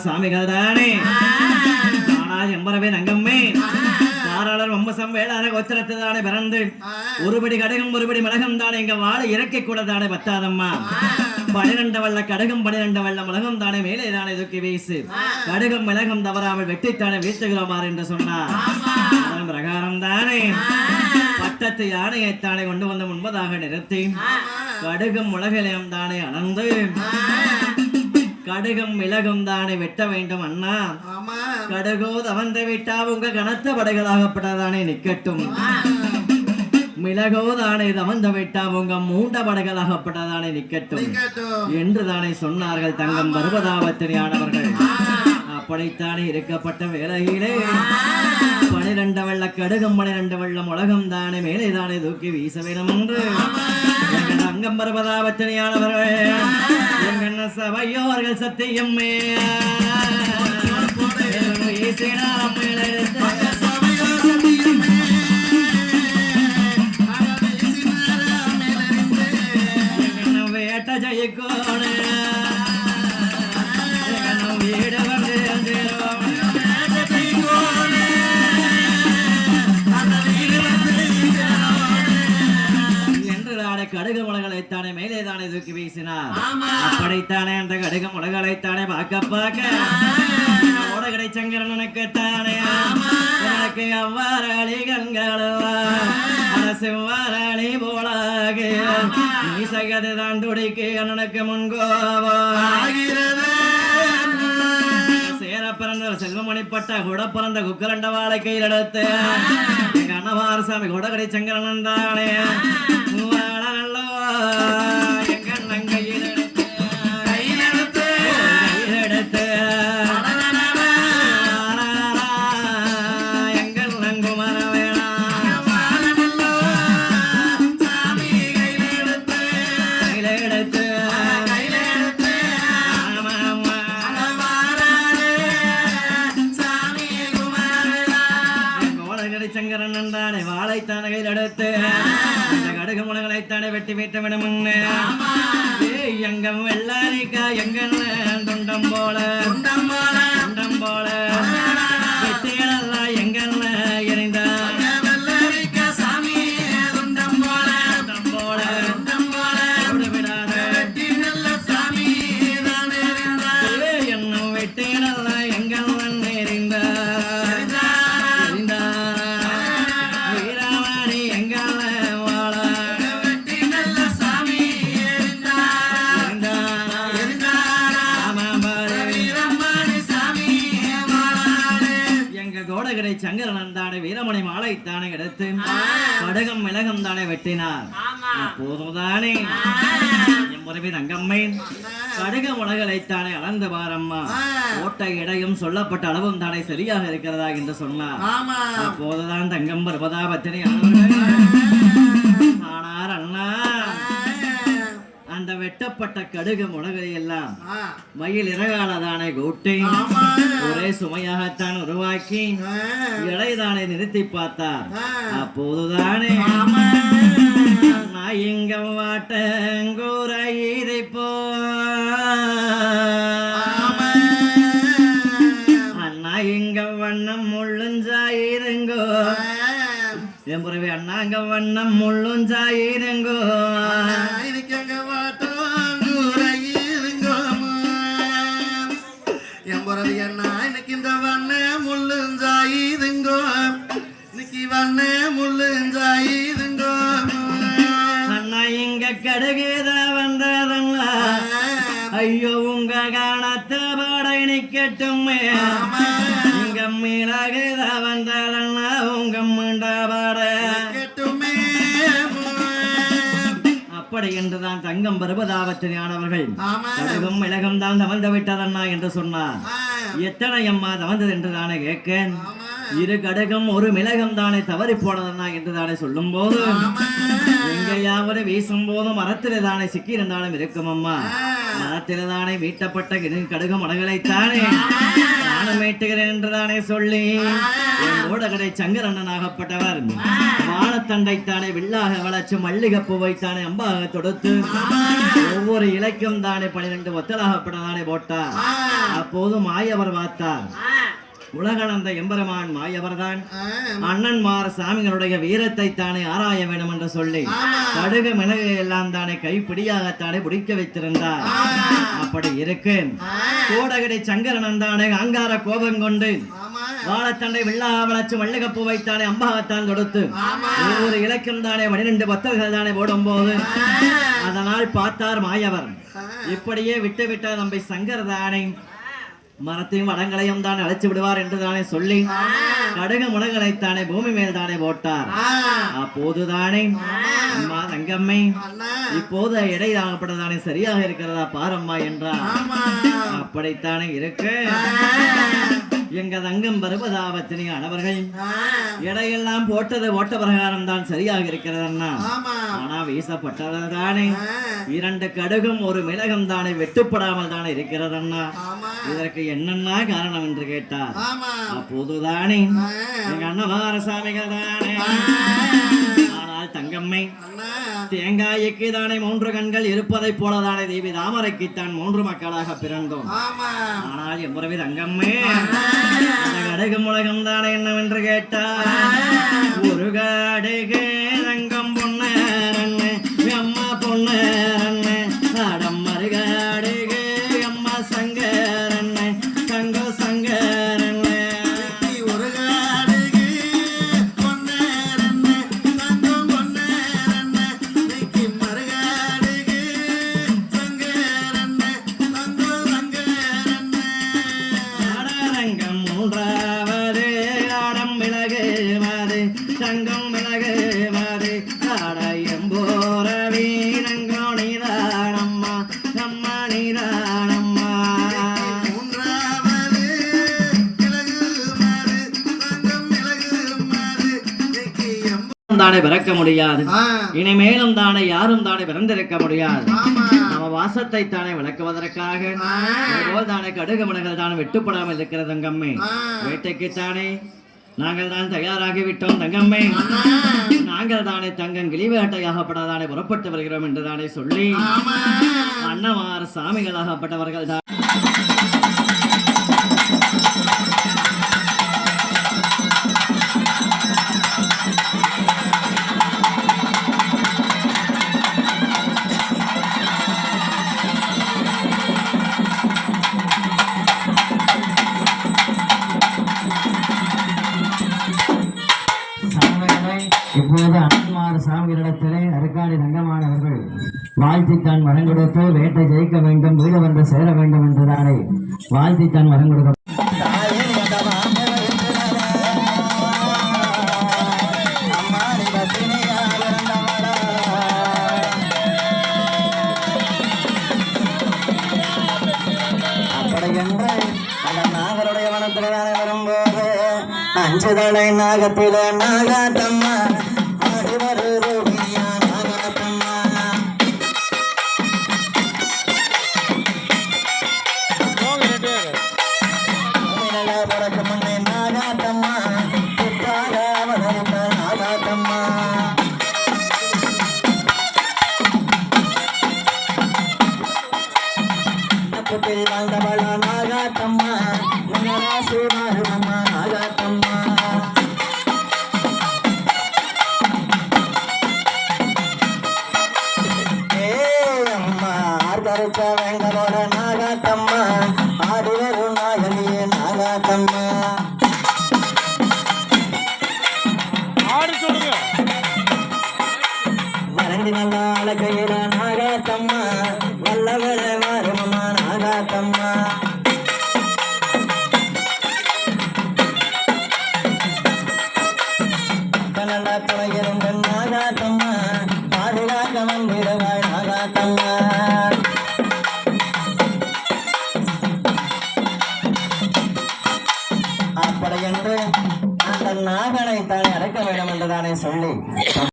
அண்ணமார் சாமிகள் தானே ஆனா எம்பரவே நங்கம்மே தாராளர் வம்பசம் வேளாண் கோத்திரத்து தானே பிறந்து ஒருபடி கடகம் ஒருபடி மிளகம் தானே. எங்க வாழை இறக்கி கூட தானே பத்தாதம்மா. பனிரெண்டு வல்ல கடகம் பனிரெண்டு வல்ல மிளகம் தானே. மேலே தானே தூக்கி வீசு. கடுகம் மிளகம் தவறாமல் வெட்டித்தானே வீசுகிறோமாறு என்று சொன்னார் அதன் பிரகாரம் தானே. பட்டத்து யானையைத்தானே கொண்டு வந்து முன்பதாக நிறுத்தி. கடுகும் உலகிலையும் தானே அணந்து. கடுகம் மிளகும் தானே வெட்ட வேண்டும் அண்ணா. கடுகோ தவந்து விட்டா உங்க கனத்த படைகளாகப்பட்டதானே நிக்கட்டும். மிளகோ தானே தவந்து விட்டா உங்க மூண்ட படைகளாகப்பட்டதானே நிக்கட்டும். கேட்டோம் என்று தானே சொன்னார்கள் தங்கம் பருவதாபத்திரியானவர்கள். அப்படித்தானே இருக்கப்பட்ட வேலையிலே. பனிரெண்டு வெள்ள கடுகம் பனிரெண்டு வெள்ளம் உலகம் தானே மேலே தானே தூக்கி வீச வேணும் என்று அங்கம் பருவதாபத்திரியானவர்கள். எங்கள் சபையோர்கள் சத்தியம்மே வீசினார் மேலெடுத்து முளகளைத்தானே மேலே தானே தூக்கி வீசினார் அப்படித்தானே அந்த கடுகு முளகளைத்தானே பார்க்க பார்க்க? ஓடகடை சங்கரனுக்கு தானே. எனக்கு அவ்வாறாளி கண்களவா செவ்வாறாளி போலாக? நீ சகது தான் துடிக்கு அண்ணனுக்கு முன்கோவா சேர பிறந்த செல்வமணிப்பட்ட கூட பிறந்த குக்கரண்ட வாழை கையில் எடுத்து எங்க அன்னவாரசாமி கொடகடை சங்கரன் தானே. என்றானே வாழைத்தான கையில் எடுத்து. கடுகு முளகளைத்தானே வெட்டி வீட்ட விடமுன்னு எங்கம் வெள்ளாரிக்கா எங்க துண்டம் போல. துண்டம் போல. தானே வீரமணி மாலை தானே எடுத்து கடகம் மிளகம் தானே வெட்டினார். அப்போதுதானே என் முறைவி தங்கம்மை. கடுக முளகளைத்தானே அளந்து பாரம்மா. ஓட்டை இடையும் சொல்லப்பட்ட அளவும் தானே சரியாக இருக்கிறதா என்று சொன்னார் அப்போதுதான் தங்கம் பர்வதாபத்தினை ஆனார் அண்ணா. அந்த வெட்டப்பட்ட கடுகு முளகளை எல்லாம் மயில் இறகாலதானே கூட்டி ஆமா. ஒரே சுமையாகத்தான் உருவாக்கி இடைதானே நிறுத்தி பார்த்தார். அப்போதுதானே நான் இங்க வாட்டங்கூற போ ஆமா. அண்ணா இங்க வண்ணம் முள்ளுஞ்சாயிருங்கோ என் புறவே அண்ணாங்க வண்ணம் முள்ளுஞ்சாயிருங்கோ இதுக்கங்க அப்படி என்றுதான் தங்கம் பருவதாபத்திரியானவர்கள் ஆமா கடுகும் தான் தவழ்ந்து விட்டதண்ணா என்று சொன்னார். எத்தனை அம்மா தவழ்ந்தது என்று தானே கேட்க இரு கடுகம் ஒரு மிளகம் தானே தவறி போனதண்ணா என்று தானே சொல்லும் போது எங்கேயாவது வீசும் போதும் மரத்திலே தானே சிக்கி இருந்தாலும் இருக்கும் அம்மா. மீட்டப்பட்ட கிடு- கடுகு மடங்களைத்தானே நானும் மீட்டுகிறேன் என்றுதானே சொல்லி ஓடகடை சங்கரண்ணனாகப்பட்டவர். வானத்தண்டைத்தானே வில்லாக வளர்ச்சி மல்லிகைப்பூவைத்தானே அம்பாக தொடுத்து ஒவ்வொரு இலைக்கும் தானே பனிரெண்டு ஒத்தலாகப்பட்டதானே போட்டார். அப்போது மாயவர் பார்த்தார் உலகளந்த எம்பெருமான் மாயவர்தான். அண்ணன்மார் சாமிகளுடைய வீரத்தை தானே ஆராய வேண்டும் என்று சொல்லி கடுகு மிளகு எல்லாம் தானே கைப்பிடியாகத்தானே பிடிக்க வைத்திருந்தார். அப்படி இருக்கு. கோடகடை சங்கரனன் தானே அங்கார கோபம் கொண்டு வாழத்தண்டை வில்லா வளர்ச்சி மல்லிகப்பூ வைத்தானே அம்பாகத்தான் தொடுத்து ஒவ்வொரு இலக்கம் தானே பனிரெண்டு பத்தல்கள் தானே போடும்போது அதனால் பார்த்தார் மாயவர். இப்படியே விட்டு விட்டார் நம்பி சங்கர் தானே மரத்தையும் வடங்களையும் தான் அழைச்சு விடுவார் என்று தானே சொல்லி கடுகு முடங்களைத்தானே பூமி மேல் தானே போட்டார். அப்போதுதானே அம்மா தங்கம்மை இப்போது எடை தாங்கப்பட்டதானே சரியாக இருக்கிறதா பாரம்மா என்றார். அப்படித்தானே இருக்கு? எங்க தங்கம் பருவதாபத்தினி அனவர்கள் எடையெல்லாம் போட்டது ஓட்ட பிரகாரம் தான் சரியாக இருக்கிறதன்னா ஆனா வீசப்பட்டது தானே இரண்டு கடுகும் ஒரு மிளகும் தானே வெட்டுப்படாமல் தானே இருக்கிறதன்னா இதற்கு என்னென்ன காரணம் என்று கேட்டார். அப்போதுதானே எங்க அண்ணமார சாமிகள் தானே தங்கம்மை. தேங்காய்க்கு தானே மூன்று கண்கள் இருப்பதைப் போலதானே தேவி தாமரைக்கு தான் மூன்று மக்களாக பிறந்தோம். ஆனால் எவ்வளவு தங்கம்மே கடுகு முழகம் தானே என்னவென்று கேட்டார். ஒரு கடுகு மாது தங்கம் மிளகு மாது ஆடயம் போற வீரங்கோ நீதானம்மா அம்மா நீதானம்மா மூன்றாவது மிளகு மாறு, மிளகு மாறு, தானே பிறக்க முடியாது. இனிமேலும் தானே யாரும் தானே பிறந்திருக்க முடியாது. நம்ம வாசத்தை தானே விளக்குவதற்காக தானே கடுகு மணங்கள் தானே வெட்டுப்படாமல் இருக்கிறது தங்கம்மே ஆ. வேட்டைக்கு தானே நாங்கள் தான் தயாராகி விட்டோம் தங்கம்மே. நாங்கள் தானே தங்கம் கிளிவேட்டையாகப்பட்டதானே புறப்பட்டு வருகிறோம் என்று தானே சொல்லி ஆமா. அன்னமார் சாமிகளாகப்பட்டவர்கள் தான் அண்ணன்மார் சாமிகளிடத்திலே அருக்காடி ரங்கமானவர்கள் வாழ்த்தித்தான் மரம் கொடுத்து வேட்டை ஜெயிக்க வேண்டும் வீடு வந்து சேர வேண்டும் என்றுதானே வாழ்த்தி தான் மரம் கொடுக்க அப்படியென்று அந்த நாகருடைய அஞ்சுதலை நாகத்தில நாகாட்டம்மா புத்தில் வாழ்ந்தவள நாகாத்தம்மா மகராசி மாறுமம்மா நாகாத்தம்மா ஏ அம்மா ஆர்கரிச்ச வெங்கலோட நாகாத்தம்மா ஆடுவரும் நாகனியே நாயகியே நாகாத்தம்மா.